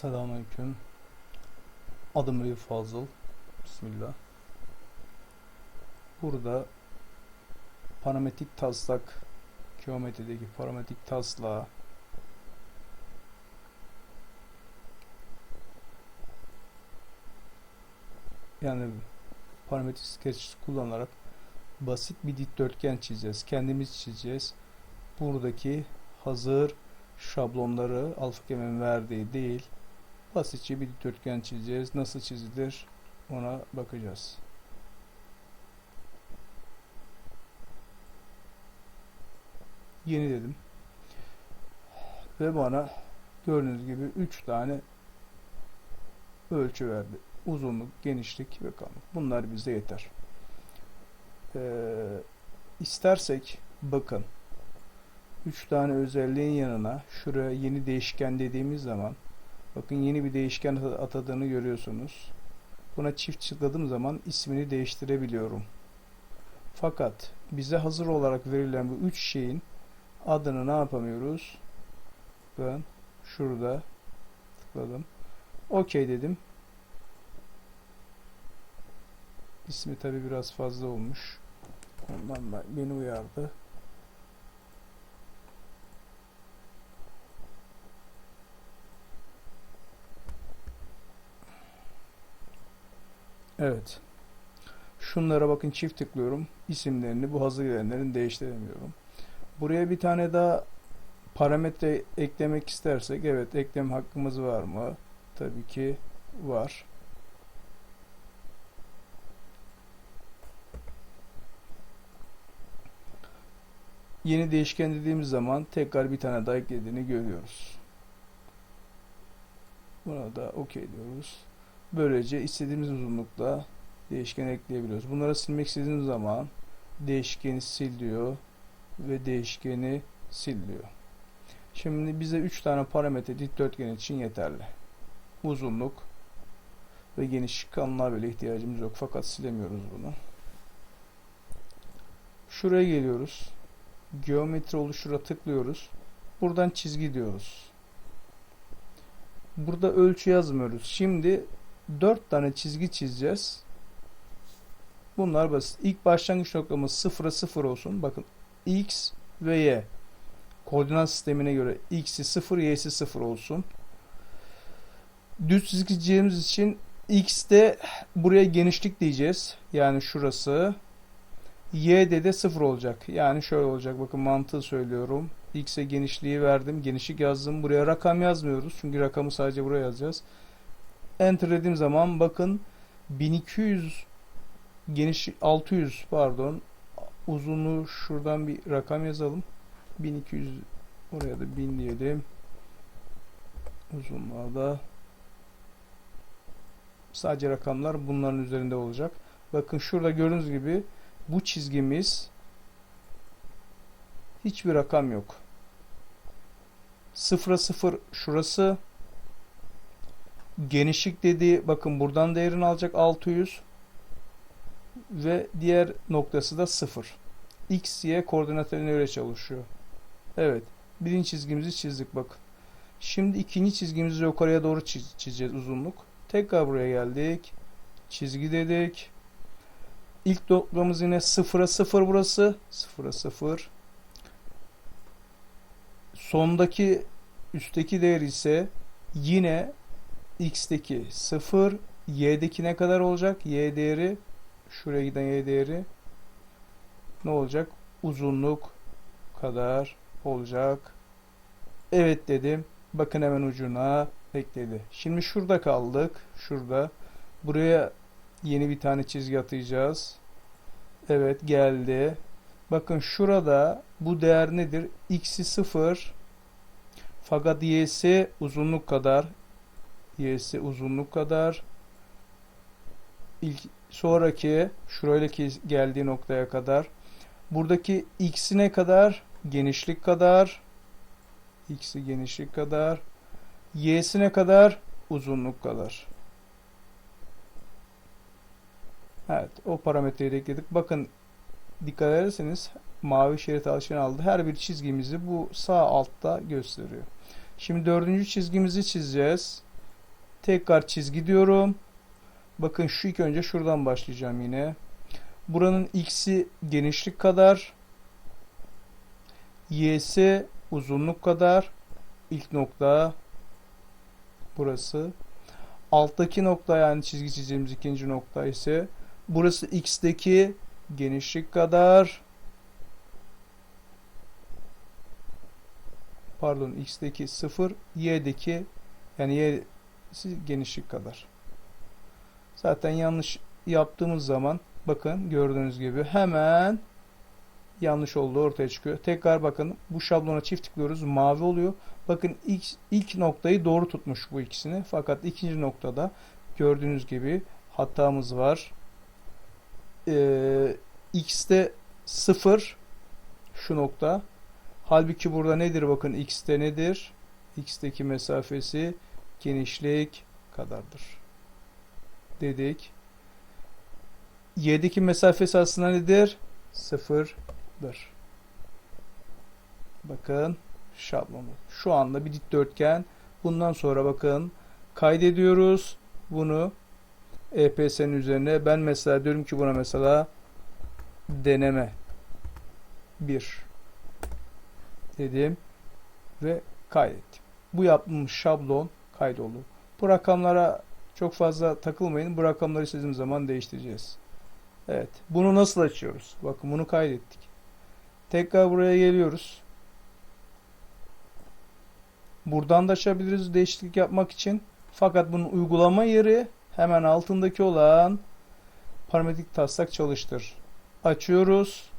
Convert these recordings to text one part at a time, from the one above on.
Selamünaleyküm. Adım Eyüp Fazıl. Bismillah. Burada parametrik taslak geometrideki parametrik taslağı yani parametrik sketch kullanarak basit bir dikdörtgen çizeceğiz. Kendimiz çizeceğiz. Buradaki hazır şablonları Alfakemin verdiği değil. Basitçe bir dikdörtgen çizeceğiz. Nasıl çizilir ona bakacağız. Yeni dedim. Ve bana gördüğünüz gibi 3 tane ölçü verdi. Uzunluk, genişlik ve kalınlık. Bunlar bize yeter. Ee, istersek bakın 3 tane özelliğin yanına şuraya yeni değişken dediğimiz zaman bakın yeni bir değişken atadığını görüyorsunuz. Buna çift tıkladığım zaman ismini değiştirebiliyorum. Fakat bize hazır olarak verilen bu üç şeyin adını ne yapamıyoruz? Bakın şurada tıkladım. OK dedim. İsmi tabi biraz fazla olmuş. Ondan ben, beni uyardı. Evet. Şunlara bakın çift tıklıyorum. İsimlerini bu hazır gelenlerin değiştiremiyorum. Buraya bir tane daha parametre eklemek istersek evet eklem hakkımız var mı? Tabii ki var. Yeni değişken dediğimiz zaman tekrar bir tane daha eklediğini görüyoruz. Buna da OK diyoruz. Böylece istediğimiz uzunlukta değişken ekleyebiliyoruz. Bunları silmek istediğimiz zaman değişkeni sil diyor ve değişkeni sil diyor. Şimdi bize 3 tane parametre dikdörtgen için yeterli. Uzunluk ve genişlik kanalına bile ihtiyacımız yok fakat silemiyoruz bunu. Şuraya geliyoruz. Geometri oluşura tıklıyoruz. Buradan çizgi diyoruz. Burada ölçü yazmıyoruz. Şimdi 4 tane çizgi çizeceğiz. Bunlar basit. İlk başlangıç noktamız 0'a 0 olsun. Bakın x ve y. Koordinat sistemine göre x'i 0, y'si 0 olsun. Düz çizgi çizeceğimiz için x'te buraya genişlik diyeceğiz. Yani şurası. y'de de 0 olacak. Yani şöyle olacak. Bakın mantığı söylüyorum. x'e genişliği verdim. Genişlik yazdım. Buraya rakam yazmıyoruz. Çünkü rakamı sadece buraya yazacağız. Enter dediğim zaman bakın 1200 geniş 600 pardon uzunluğu şuradan bir rakam yazalım. 1200 oraya da 1000 diyelim. Uzunluğa da sadece rakamlar bunların üzerinde olacak. Bakın şurada gördüğünüz gibi bu çizgimiz hiçbir rakam yok. 0'a 0 şurası genişlik dediği bakın buradan değerini alacak 600 ve diğer noktası da 0. X, Y koordinatlarına göre çalışıyor. Evet. Birinci çizgimizi çizdik bakın. Şimdi ikinci çizgimizi yukarıya doğru çiz çizeceğiz uzunluk. Tekrar buraya geldik. Çizgi dedik. İlk noktamız yine 0'a 0 burası. 0'a 0. Sondaki üstteki değer ise yine x'teki 0, y'deki ne kadar olacak? y değeri şuraya giden y değeri ne olacak? Uzunluk kadar olacak. Evet dedim. Bakın hemen ucuna ekledi. Şimdi şurada kaldık. Şurada. Buraya yeni bir tane çizgi atacağız. Evet geldi. Bakın şurada bu değer nedir? x'i 0 fakat y'si uzunluk kadar y'si uzunluk kadar ilk sonraki şurayla geldiği noktaya kadar buradaki x'ine kadar genişlik kadar x'i genişlik kadar y'sine kadar uzunluk kadar Evet o parametreyi de ekledik. Bakın dikkat ederseniz mavi şerit alışını aldı. Her bir çizgimizi bu sağ altta gösteriyor. Şimdi dördüncü çizgimizi çizeceğiz. Tekrar çizgi diyorum. Bakın şu ilk önce şuradan başlayacağım yine. Buranın x'i genişlik kadar. Y'si uzunluk kadar. İlk nokta burası. Alttaki nokta yani çizgi çizeceğimiz ikinci nokta ise burası x'teki genişlik kadar. Pardon x'teki 0, y'deki yani y'si genişlik kadar. Zaten yanlış yaptığımız zaman bakın gördüğünüz gibi hemen yanlış olduğu ortaya çıkıyor. Tekrar bakın bu şablona çift tıklıyoruz. Mavi oluyor. Bakın ilk, ilk noktayı doğru tutmuş bu ikisini. Fakat ikinci noktada gördüğünüz gibi hatamız var. Ee, x'te 0 şu nokta. Halbuki burada nedir? Bakın x'te nedir? x'teki mesafesi genişlik kadardır. Dedik. Y'deki mesafesi aslında nedir? Sıfırdır. Bakın şablonu. Şu anda bir dikdörtgen. Bundan sonra bakın kaydediyoruz bunu EPS'nin üzerine. Ben mesela diyorum ki buna mesela deneme 1 dedim ve kaydettim. Bu yaptığımız şablon kaydoldu. Bu rakamlara çok fazla takılmayın. Bu rakamları istediğim zaman değiştireceğiz. Evet. Bunu nasıl açıyoruz? Bakın bunu kaydettik. Tekrar buraya geliyoruz. Buradan da açabiliriz değişiklik yapmak için. Fakat bunun uygulama yeri hemen altındaki olan parametrik taslak çalıştır. Açıyoruz.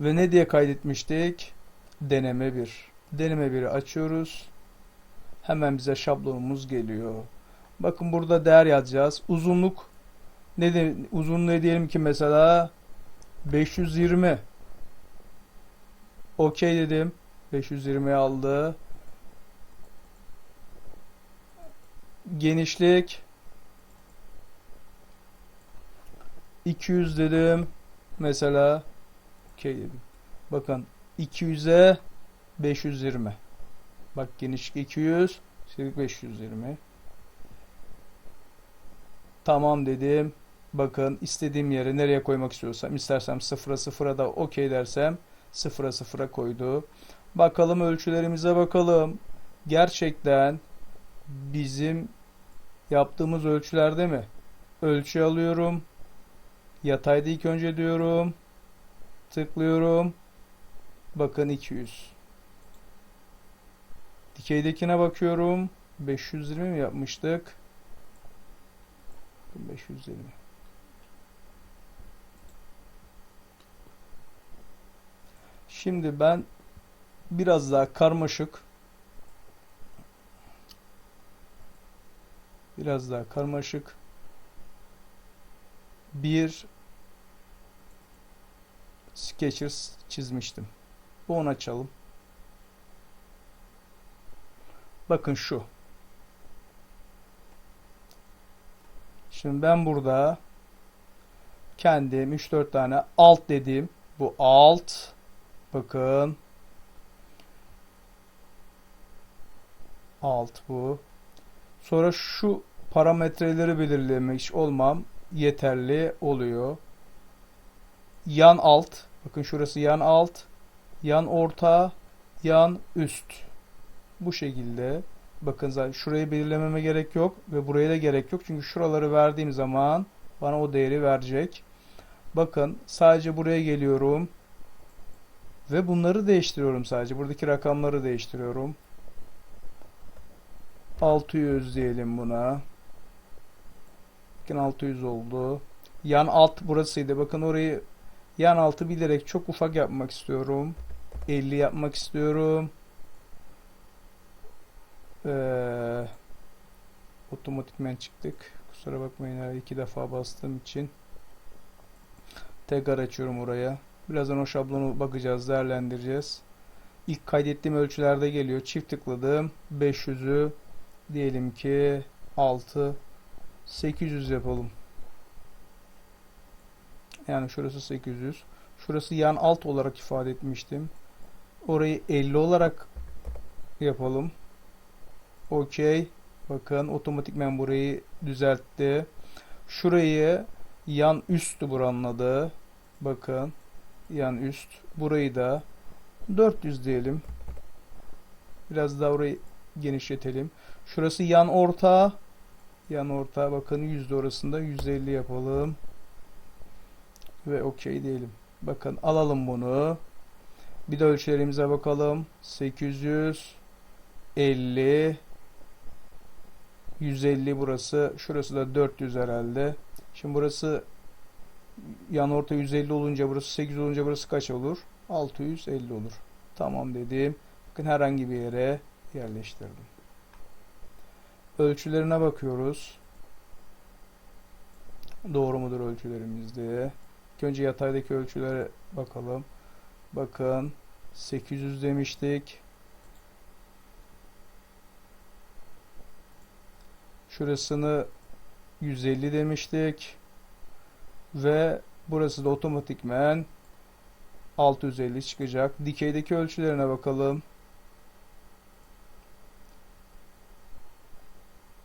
Ve ne diye kaydetmiştik? Deneme 1. Deneme 1'i açıyoruz. Hemen bize şablonumuz geliyor. Bakın burada değer yazacağız. Uzunluk ne de uzunluğu diyelim ki mesela 520. Okey dedim. 520 aldı. Genişlik 200 dedim. Mesela okey dedim. Bakın 200'e 520. Bak genişlik 200, yükseklik 520. Tamam dedim. Bakın istediğim yere nereye koymak istiyorsam, istersem sıfıra sıfıra da okey dersem sıfıra sıfıra koydu. Bakalım ölçülerimize bakalım. Gerçekten bizim yaptığımız ölçülerde mi? Ölçü alıyorum. Yatayda ilk önce diyorum. Tıklıyorum. Bakın 200. Dikeydekine bakıyorum. 520 mi yapmıştık? 520. Şimdi ben biraz daha karmaşık biraz daha karmaşık bir Sketchers çizmiştim. Bunu açalım. Bakın şu. Şimdi ben burada kendim 3-4 tane alt dediğim bu alt bakın alt bu. Sonra şu parametreleri belirlemiş olmam yeterli oluyor. Yan alt. Bakın şurası yan alt. Yan orta. Yan üst. Bu şekilde. Bakın zaten şurayı belirlememe gerek yok. Ve buraya da gerek yok. Çünkü şuraları verdiğim zaman bana o değeri verecek. Bakın sadece buraya geliyorum. Ve bunları değiştiriyorum sadece. Buradaki rakamları değiştiriyorum. 600 diyelim buna. Bakın 600 oldu. Yan alt burasıydı. Bakın orayı yan altı bilerek çok ufak yapmak istiyorum. 50 yapmak istiyorum. Ee, otomatikmen çıktık. Kusura bakmayın iki defa bastığım için. Tekrar açıyorum oraya. Birazdan o şablonu bakacağız, değerlendireceğiz. İlk kaydettiğim ölçülerde geliyor. Çift tıkladım. 500'ü diyelim ki 6 800 yapalım. Yani şurası 800. Şurası yan alt olarak ifade etmiştim. Orayı 50 olarak yapalım. Okey. Bakın otomatikmen burayı düzeltti. Şurayı yan üstü buranın adı. Bakın yan üst. Burayı da 400 diyelim. Biraz daha orayı genişletelim. Şurası yan orta. Yan orta bakın yüzde orasında 150 yapalım. Ve okey diyelim. Bakın alalım bunu. Bir de ölçülerimize bakalım. 850 150 burası. Şurası da 400 herhalde. Şimdi burası yan orta 150 olunca burası 8 olunca burası kaç olur? 650 olur. Tamam dedim. Bakın herhangi bir yere yerleştirdim. Ölçülerine bakıyoruz. Doğru mudur ölçülerimiz diye. Önce yataydaki ölçülere bakalım. Bakın 800 demiştik. Şurasını 150 demiştik. Ve burası da otomatikmen 650 çıkacak. Dikeydeki ölçülerine bakalım.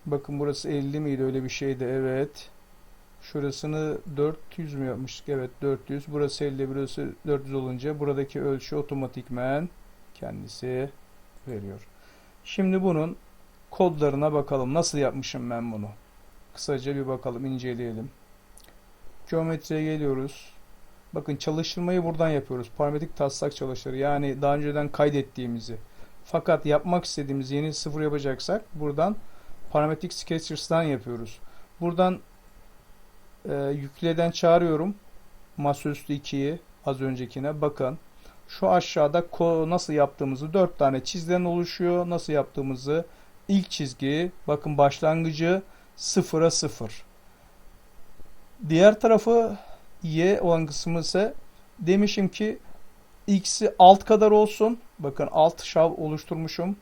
Bakın burası 50 miydi? Öyle bir şeydi. Evet. Şurasını 400 mü yapmıştık? Evet 400. Burası 50, burası 400 olunca buradaki ölçü otomatikmen kendisi veriyor. Şimdi bunun kodlarına bakalım. Nasıl yapmışım ben bunu? Kısaca bir bakalım, inceleyelim. Geometriye geliyoruz. Bakın çalıştırmayı buradan yapıyoruz. Parametrik taslak çalışır. Yani daha önceden kaydettiğimizi. Fakat yapmak istediğimiz yeni sıfır yapacaksak buradan parametrik sketchers'tan yapıyoruz. Buradan e, yükleden çağırıyorum. Masaüstü 2'yi az öncekine bakın. Şu aşağıda nasıl yaptığımızı 4 tane çizgiden oluşuyor. Nasıl yaptığımızı ilk çizgi bakın başlangıcı 0'a 0. Diğer tarafı y olan kısmı ise demişim ki x'i alt kadar olsun. Bakın alt şav oluşturmuşum.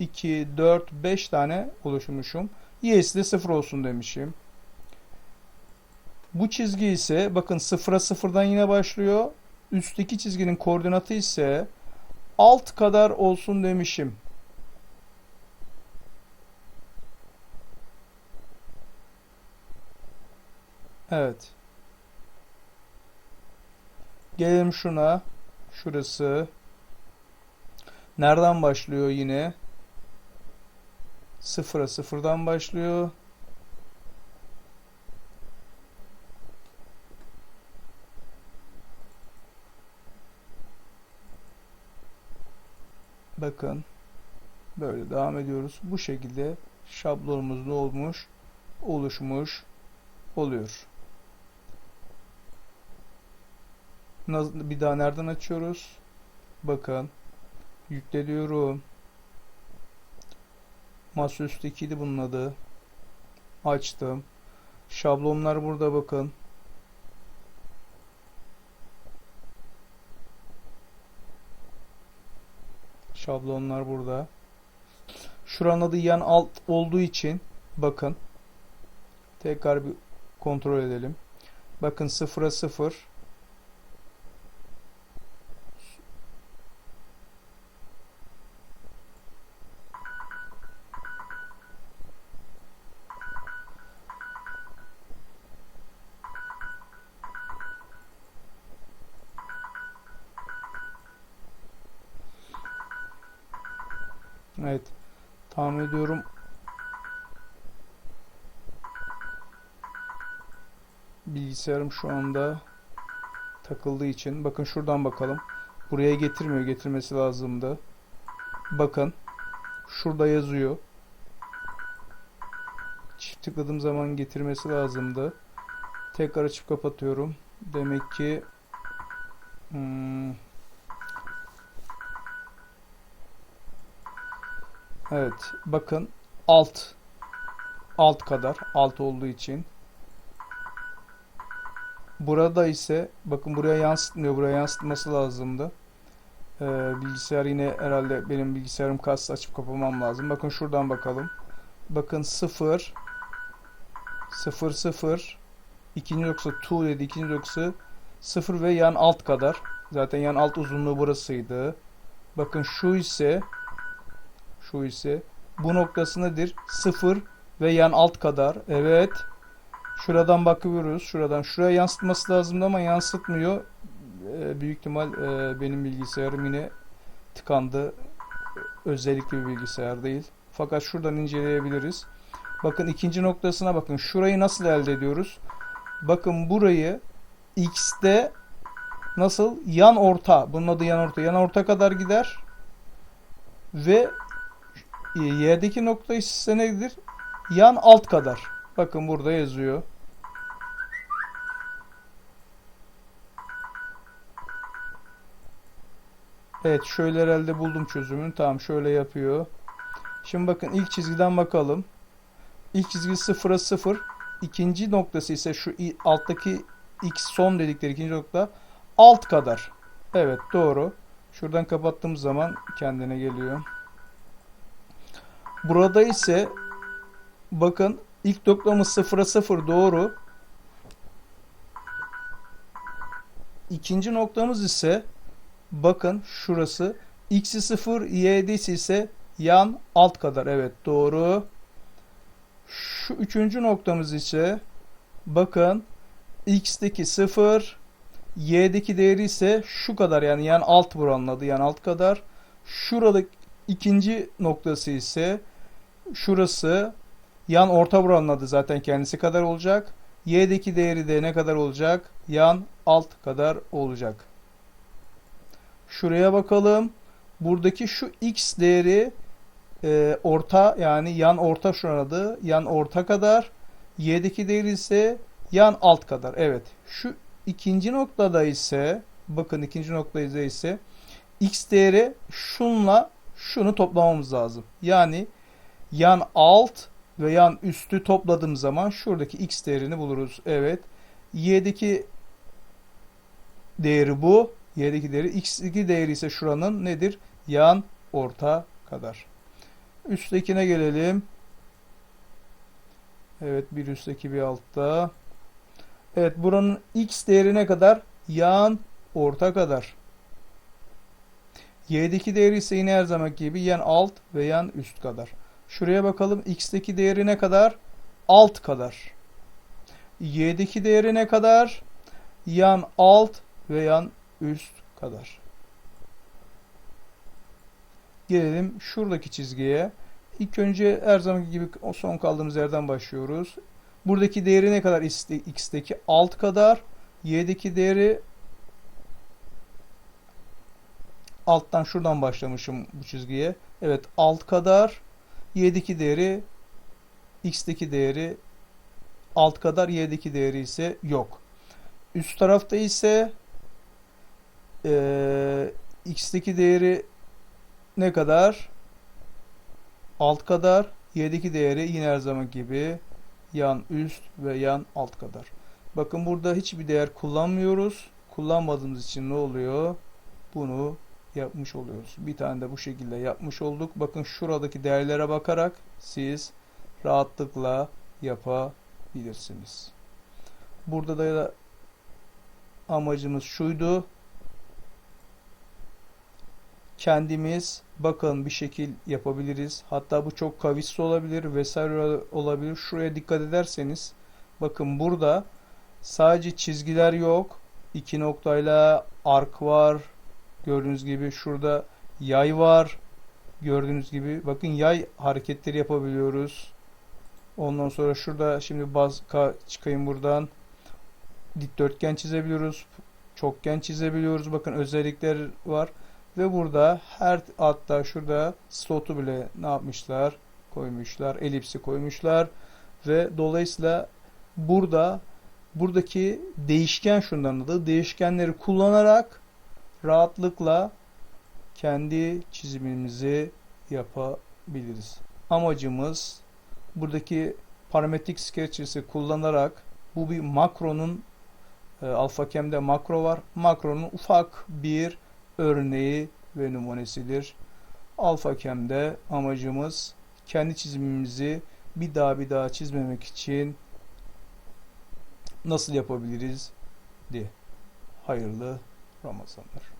2, 4, 5 tane oluşturmuşum. Y'si de 0 olsun demişim. Bu çizgi ise bakın 0'a 0'dan yine başlıyor. Üstteki çizginin koordinatı ise alt kadar olsun demişim. Evet. Gelelim şuna. Şurası. Nereden başlıyor yine? Sıfıra sıfırdan başlıyor. Bakın. Böyle devam ediyoruz. Bu şekilde şablonumuz ne olmuş? Oluşmuş oluyor. Bir daha nereden açıyoruz? Bakın. Yükle diyorum. Masaüstü 2'ydi bunun adı. Açtım. Şablonlar burada bakın. Şablonlar burada. Şuranın adı yan alt olduğu için bakın. Tekrar bir kontrol edelim. Bakın 0'a 0. Evet. Tahmin ediyorum bilgisayarım şu anda takıldığı için. Bakın şuradan bakalım. Buraya getirmiyor. Getirmesi lazımdı. Bakın. Şurada yazıyor. Çift tıkladığım zaman getirmesi lazımdı. Tekrar açıp kapatıyorum. Demek ki hmm, Evet. Bakın alt alt kadar alt olduğu için Burada ise bakın buraya yansıtmıyor. Buraya yansıtması lazımdı. Ee, bilgisayar yine herhalde benim bilgisayarım kassa açıp kapamam lazım. Bakın şuradan bakalım. Bakın 0 0 0 ikinci noktası 2 dedi. ikinci noktası 0 ve yan alt kadar. Zaten yan alt uzunluğu burasıydı. Bakın şu ise şu ise Bu noktası nedir? 0 ve yan alt kadar. Evet. Şuradan bakıyoruz. Şuradan şuraya yansıtması lazımdı ama yansıtmıyor. Ee, büyük ihtimal e, benim bilgisayarım yine tıkandı. Özellikle bir bilgisayar değil. Fakat şuradan inceleyebiliriz. Bakın ikinci noktasına bakın. Şurayı nasıl elde ediyoruz? Bakın burayı x'te nasıl? Yan orta. Bunun adı yan orta. Yan orta kadar gider. Ve y'deki nokta ise nedir? Yan alt kadar. Bakın burada yazıyor. Evet şöyle herhalde buldum çözümünü. Tamam şöyle yapıyor. Şimdi bakın ilk çizgiden bakalım. İlk çizgi 0'a 0. İkinci noktası ise şu alttaki x son dedikleri ikinci nokta alt kadar. Evet doğru. Şuradan kapattığımız zaman kendine geliyor. Burada ise bakın ilk noktamız 0'a 0 doğru. İkinci noktamız ise bakın şurası x'i 0 y'desi ise yan alt kadar. Evet doğru. Şu üçüncü noktamız ise bakın x'teki 0 y'deki değeri ise şu kadar yani yan alt buranın adı yan alt kadar. Şurada ikinci noktası ise şurası yan orta buranın adı zaten kendisi kadar olacak. Y'deki değeri de ne kadar olacak? Yan alt kadar olacak. Şuraya bakalım. Buradaki şu x değeri e, orta yani yan orta şuranın adı. Yan orta kadar. Y'deki değeri ise yan alt kadar. Evet. Şu ikinci noktada ise bakın ikinci noktada ise x değeri şunla şunu toplamamız lazım. Yani yan alt ve yan üstü topladığım zaman şuradaki x değerini buluruz. Evet. Y'deki değeri bu. Y'deki değeri. X'deki değeri ise şuranın nedir? Yan orta kadar. Üsttekine gelelim. Evet bir üstteki bir altta. Evet buranın x değeri ne kadar? Yan orta kadar. Y'deki değeri ise yine her zaman gibi yan alt ve yan üst kadar. Şuraya bakalım. X'teki değeri ne kadar? Alt kadar. Y'deki değeri ne kadar? Yan alt ve yan üst kadar. Gelelim şuradaki çizgiye. İlk önce her zamanki gibi o son kaldığımız yerden başlıyoruz. Buradaki değeri ne kadar? X'teki alt kadar. Y'deki değeri alttan şuradan başlamışım bu çizgiye. Evet alt kadar. Y'deki değeri X'teki değeri alt kadar. Y'deki değeri ise yok. Üst tarafta ise e, X'teki değeri ne kadar? Alt kadar. Y'deki değeri yine her zaman gibi yan üst ve yan alt kadar. Bakın burada hiçbir değer kullanmıyoruz. Kullanmadığımız için ne oluyor? Bunu yapmış oluyoruz. Bir tane de bu şekilde yapmış olduk. Bakın şuradaki değerlere bakarak siz rahatlıkla yapabilirsiniz. Burada da amacımız şuydu. Kendimiz bakın bir şekil yapabiliriz. Hatta bu çok kavisli olabilir vesaire olabilir. Şuraya dikkat ederseniz bakın burada sadece çizgiler yok. İki noktayla ark var. Gördüğünüz gibi şurada yay var. Gördüğünüz gibi bakın yay hareketleri yapabiliyoruz. Ondan sonra şurada şimdi baz çıkayım buradan. Dikdörtgen çizebiliyoruz. Çokgen çizebiliyoruz. Bakın özellikler var. Ve burada her hatta şurada slotu bile ne yapmışlar? Koymuşlar. Elipsi koymuşlar. Ve dolayısıyla burada buradaki değişken şundan adı. Değişkenleri kullanarak rahatlıkla kendi çizimimizi yapabiliriz. Amacımız buradaki parametrik sketches'i kullanarak bu bir makronun e, AlphaCam'de makro var. Makronun ufak bir örneği ve numunesidir. AlphaCam'de amacımız kendi çizimimizi bir daha bir daha çizmemek için nasıl yapabiliriz diye. Hayırlı Ramazanlar.